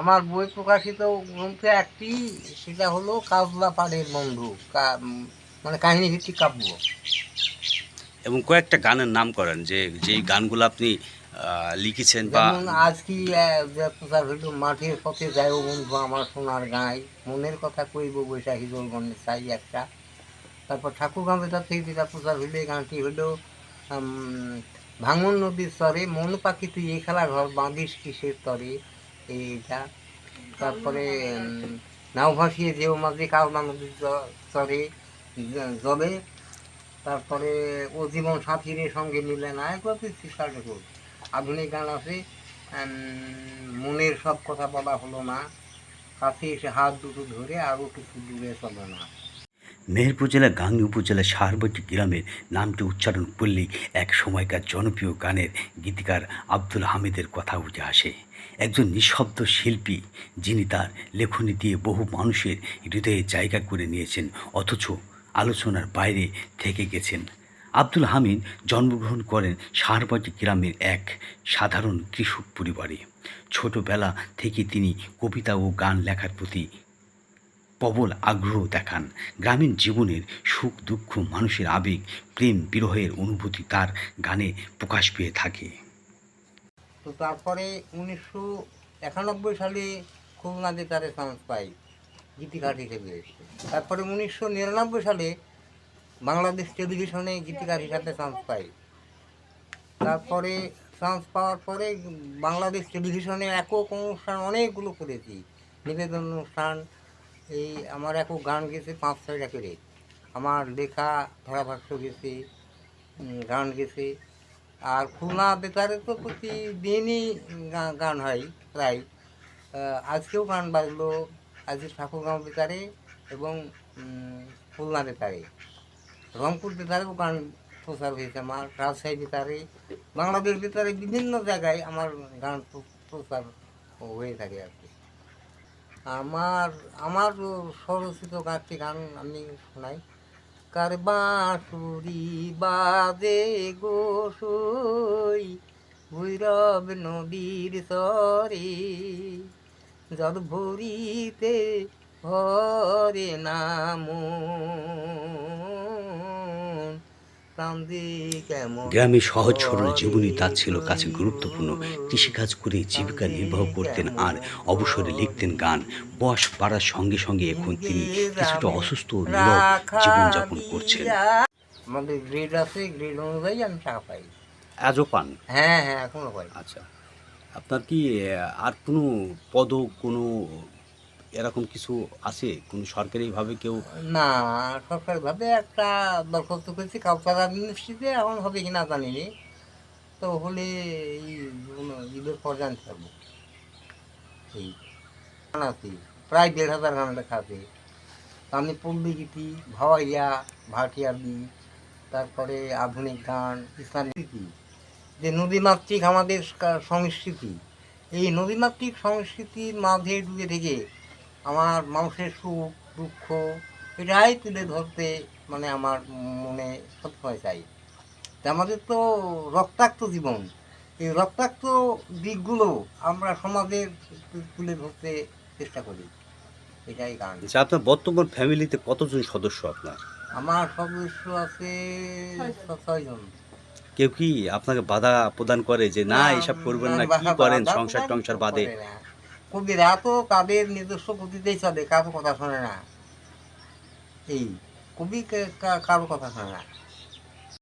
আমার বই প্রকাশিত গ্রন্থ একটি সেটা হলো কাজলা পাড়ের বন্ধু মানে কাহিনী ভিত্তিক কাব্য। এবং কয়েকটা গানের নাম করেন যে যেই গানগুলো আপনি লিখেছেন বা আজ কি প্রচার হইল মাঠের পথে ও বন্ধু আমার সোনার গাই মনের কথা কইব বৈশাখী বন্ধে চাই একটা। তারপর ঠাকুরগাঁ বেতার থেকে যেটা প্রচার হইলে এই গানটি হইল ভাঙন নদীর স্তরে মন পাখি তুই এ খেলা ঘর বাঁধিস কিসের তরে? এইটা। তারপরে নাও ভাসিয়ে যেও মাঝে কালনা নদীর জ- স্তরে জ- তারপরে, ও জীবন সাথীর সঙ্গে মিলে না করুন আধুনিক গান আছে মনের সব কথা বলা হলো না। কাছে এসে হাত দুটো ধরে আরও কিছু দূরে চলে না। মেহেরপুর জেলার গাংনী উপজেলার সাহারবাটি গ্রামের নামটি উচ্চারণ করলেই এক সময়কার জনপ্রিয় গানের গীতিকার আব্দুল হামিদের কথা উঠে আসে। একজন নিঃশব্দ শিল্পী, যিনি তার লেখনী দিয়ে বহু মানুষের হৃদয়ে জায়গা করে নিয়েছেন, অথচ আলোচনার বাইরে থেকে গেছেন। আব্দুল হামিদ জন্মগ্রহণ করেন সাহারবাটি গ্রামের এক সাধারণ কৃষক পরিবারে। ছোটবেলা থেকে তিনি কবিতা ও গান লেখার প্রতি প্রবল আগ্রহ দেখান। গ্রামীণ জীবনের সুখ, দুঃখ, মানুষের আবেগ, প্রেম, বিরহের অনুভূতি তার গানে প্রকাশ পেয়ে থাকে। তো তারপরে উনিশশো একানব্বই সালে খুলনাতে তারে চান্স পাই গীতিকার হিসেবে তারপরে উনিশশো নিরানব্বই সালে বাংলাদেশ টেলিভিশনে গীতিকার হিসাবে চান্স পাই। তারপরে চান্স পাওয়ার পরে বাংলাদেশ টেলিভিশনে একক অনুষ্ঠান অনেকগুলো করেছি। নিবেদন অনুষ্ঠান এই আমার একক গান গেছে পাঁচ ছয়টা করে আমার লেখা ধারাভাষ্য গেছে উম, গান গেছে। আর খুলনা বেতারে তো প্রতিদিনই গান হয় প্রায়। আজকেও গান বাজলো আজকে ঠাকুরগাঁও বেতারে এবং খুলনা বেতারে। রংপুর বেতারেও গান প্রচার হয়েছে আমার রাজশাহী বেতারে বাংলাদেশ বেতারে বিভিন্ন জায়গায় আমার গান প্র- প্রচার হয়ে থাকে আর আমার আমার সরচিত গানটি গান আমি শোনাই। কার বাঁশুরি বাজে গো সই, ভৈরব নদীর সরে জল ভরিতে হরে নাম। গ্রামে সহজ সরল জীবনই তার ছিল কাছে গুরুত্বপূর্ণ। কৃষিকাজ করে জীবিকা নির্বাহ করতেন আর অবসরে লিখতেন গান। বয়স বাড়ার সঙ্গে সঙ্গে এখন তিনি কিছুটা অসুস্থ ও নীরব জীবনযাপন করছেন। আমাদের গ্রেড আছে গ্রেড অনুযায়ী আমি টাকা পাই। আজও পান হ্যাঁ হ্যাঁ এখনও পাই। আচ্ছা। আপনার কি আর কোনো পদক কোনো এরকম কিছু আছে? কোনো সরকারিভাবে কেউ না, সরকারিভাবে একটা দরখাস্ত করেছি, কাউসার ইউনিভার্সিটিতে এখন হবে কিনা জানি তো হলে এই ঈদের পর জানতে পারব। এই আছে, প্রায় দেড় হাজার গান লেখা আছে। আমি পল্লী গীতি ভাওয়াইয়া ভাটিয়ালি তারপরে আধুনিক গান, ইসলামী গীতি যে নদীমাতৃক আমাদের সংস্কৃতি এই নদীমাতৃক সংস্কৃতির মাঝে ডুবে থেকে আমার মানুষের সুখ দুঃখ এটাই তুলে ধরতে মানে আমার মনে সবসময় চাই। তা আমাদের তো রক্তাক্ত জীবন। এই রক্তাক্ত দিকগুলো আমরা সমাজের তুলে ধরতে চেষ্টা করি। এটাই গান। আচ্ছা আপনার বর্তমান ফ্যামিলিতে কতজন সদস্য আপনার? আমার সদস্য আছে ছয়জন। কেউ কি আপনাকে বাধা প্রদান করে যে না এসব করবেন না কি করেন? সংসার টংসার বাদে। না। কবিরা তো তাদের নিজস্ব গতিতেই চলে, কারও কথা শোনে না। এই কবি কারও কথা শোনে না।